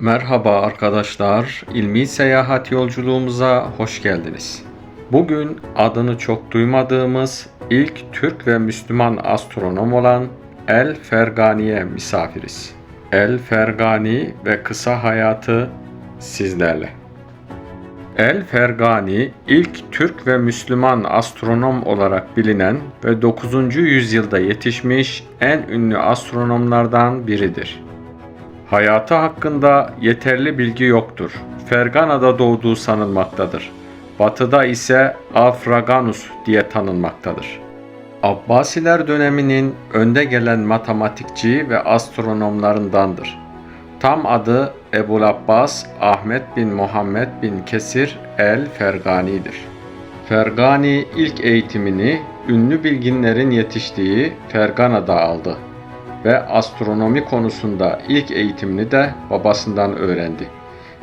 Merhaba arkadaşlar, ilmi seyahat yolculuğumuza hoş geldiniz. Bugün adını çok duymadığımız ilk Türk ve Müslüman astronom olan El Fergani'ye misafiriz. El Fergani ve kısa hayatı sizlerle. El Fergani ilk Türk ve Müslüman astronom olarak bilinen ve 9. yüzyılda yetişmiş en ünlü astronomlardan biridir. Hayatı hakkında yeterli bilgi yoktur. Fergana'da doğduğu sanılmaktadır. Batıda ise Afraganus diye tanınmaktadır. Abbasiler döneminin önde gelen matematikçi ve astronomlarındandır. Tam adı Ebul Abbas Ahmet bin Muhammed bin Kesir el Fergani'dir. Fergani ilk eğitimini ünlü bilginlerin yetiştiği Fergana'da aldı ve astronomi konusunda ilk eğitimini de babasından öğrendi.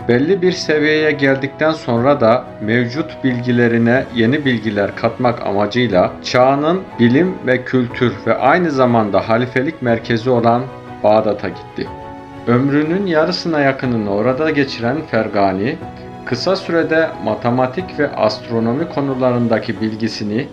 Belli bir seviyeye geldikten sonra da mevcut bilgilerine yeni bilgiler katmak amacıyla çağının bilim ve kültür ve aynı zamanda halifelik merkezi olan Bağdat'a gitti. Ömrünün yarısına yakınını orada geçiren Fergani, kısa sürede matematik ve astronomi konularındaki bilgisini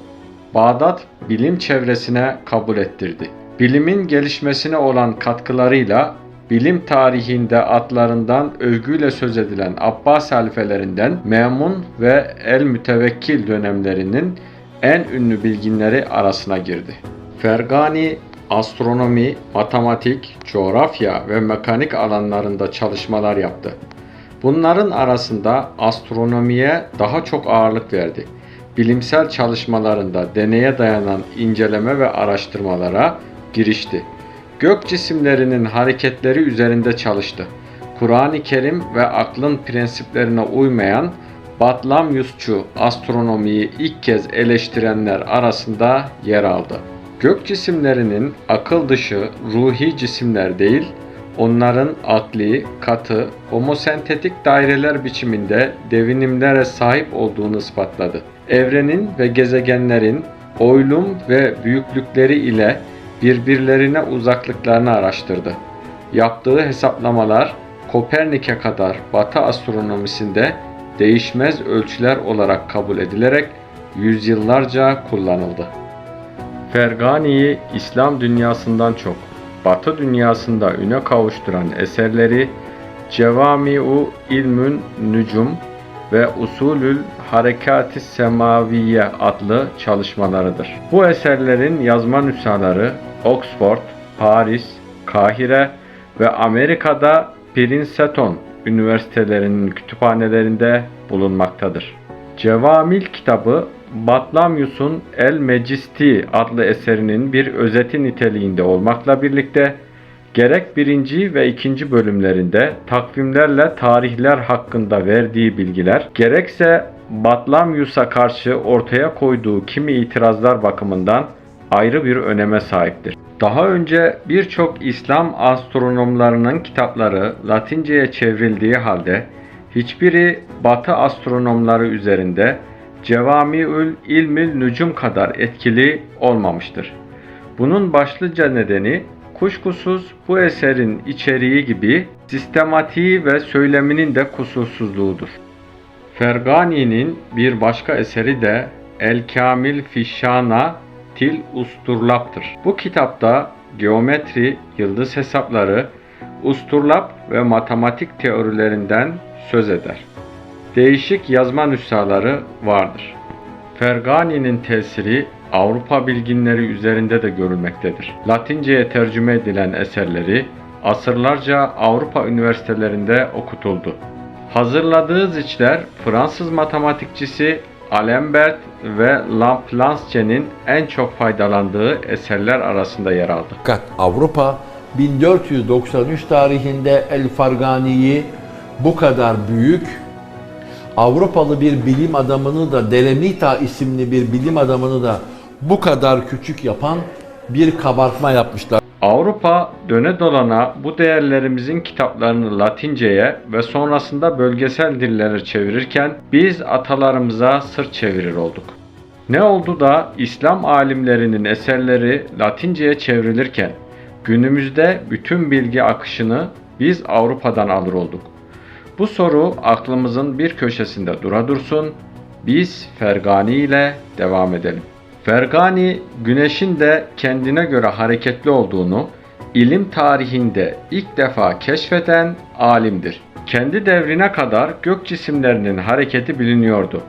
Bağdat bilim çevresine kabul ettirdi. Bilimin gelişmesine olan katkılarıyla bilim tarihinde adlarından övgüyle söz edilen Abbas halifelerinden Memun ve El Mütevekkil dönemlerinin en ünlü bilginleri arasına girdi. Fergani astronomi, matematik, coğrafya ve mekanik alanlarında çalışmalar yaptı. Bunların arasında astronomiye daha çok ağırlık verdi. Bilimsel çalışmalarında deneye dayanan inceleme ve araştırmalara girişti. Gök cisimlerinin hareketleri üzerinde çalıştı. Kur'an-ı Kerim ve aklın prensiplerine uymayan Batlamyusçu astronomiyi ilk kez eleştirenler arasında yer aldı. Gök cisimlerinin akıl dışı ruhi cisimler değil, onların akli, katı, homosentetik daireler biçiminde devinimlere sahip olduğunu ispatladı. Evrenin ve gezegenlerin oylum ve büyüklükleri ile birbirlerine uzaklıklarını araştırdı. Yaptığı hesaplamalar Kopernik'e kadar Batı astronomisinde değişmez ölçüler olarak kabul edilerek yüzyıllarca kullanıldı. Fergani'yi İslam dünyasından çok Batı dünyasında üne kavuşturan eserleri Cevamiu İlmün Nücum ve Usulül Harekati Semaviye adlı çalışmalarıdır. Bu eserlerin yazma nüshaları Oxford, Paris, Kahire ve Amerika'da Princeton üniversitelerinin kütüphanelerinde bulunmaktadır. Cevamil kitabı Batlamyus'un El Mecisti adlı eserinin bir özeti niteliğinde olmakla birlikte gerek birinci ve ikinci bölümlerinde takvimlerle tarihler hakkında verdiği bilgiler, gerekse Batlamyus'a karşı ortaya koyduğu kimi itirazlar bakımından ayrı bir öneme sahiptir. Daha önce birçok İslam astronomlarının kitapları Latinceye çevrildiği halde hiçbiri Batı astronomları üzerinde Cevamiül İlmül Nücum kadar etkili olmamıştır. Bunun başlıca nedeni kuşkusuz bu eserin içeriği gibi sistematiği ve söyleminin de kusursuzluğudur. Fergani'nin bir başka eseri de El Kamil Fişana Til Usturlap'tır. Bu kitapta geometri, yıldız hesapları, usturlap ve matematik teorilerinden söz eder. Değişik yazma nüshaları vardır. Fergani'nin tesiri Avrupa bilginleri üzerinde de görülmektedir. Latinceye tercüme edilen eserleri asırlarca Avrupa üniversitelerinde okutuldu. Hazırladığı ziçler Fransız matematikçisi Alembert ve Laplace'nin en çok faydalandığı eserler arasında yer aldı. Fakat Avrupa 1493 tarihinde El Fargani'yi bu kadar büyük Avrupalı bir bilim adamını da Delemita isimli bir bilim adamını da bu kadar küçük yapan bir kabartma yapmışlar. Avrupa döne dolana bu değerlerimizin kitaplarını Latinceye ve sonrasında bölgesel dillere çevirirken biz atalarımıza sırt çevirir olduk. Ne oldu da İslam alimlerinin eserleri Latinceye çevrilirken günümüzde bütün bilgi akışını biz Avrupa'dan alır olduk? Bu soru aklımızın bir köşesinde dura dursun. Biz Fergani ile devam edelim. Fergani, güneşin de kendine göre hareketli olduğunu ilim tarihinde ilk defa keşfeden alimdir. Kendi devrine kadar gök cisimlerinin hareketi biliniyordu.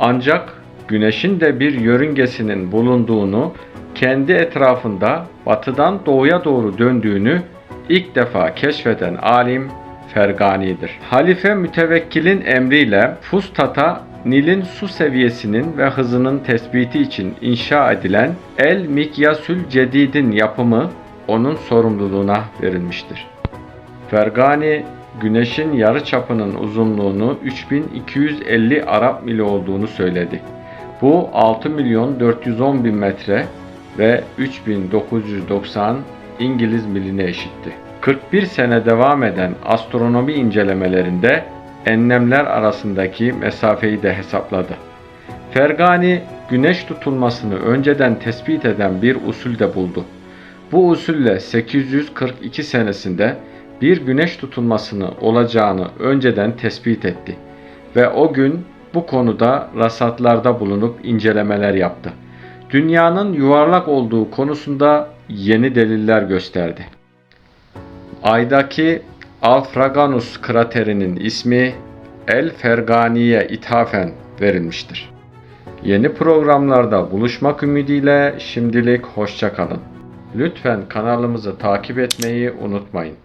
Ancak güneşin de bir yörüngesinin bulunduğunu, kendi etrafında batıdan doğuya doğru döndüğünü ilk defa keşfeden alim Fergani'dir. Halife mütevekkilin emriyle Fustat'a Nil'in su seviyesinin ve hızının tespiti için inşa edilen El Mikyasül Cedid'in yapımı onun sorumluluğuna verilmiştir. Fergani, Güneş'in yarı çapının uzunluğunu 3250 Arap mili olduğunu söyledi. Bu 6 milyon 410 bin metre ve 3990 İngiliz miline eşitti. 41 sene devam eden astronomi incelemelerinde enlemler arasındaki mesafeyi de hesapladı. Fergani, güneş tutulmasını önceden tespit eden bir usul de buldu. Bu usulle 842 senesinde bir güneş tutulmasını olacağını önceden tespit etti ve o gün bu konuda rasatlarda bulunup incelemeler yaptı. Dünyanın yuvarlak olduğu konusunda yeni deliller gösterdi. Ay'daki Alfraganus kraterinin ismi El Fergani'ye ithafen verilmiştir. Yeni programlarda buluşmak ümidiyle şimdilik hoşçakalın. Lütfen kanalımızı takip etmeyi unutmayın.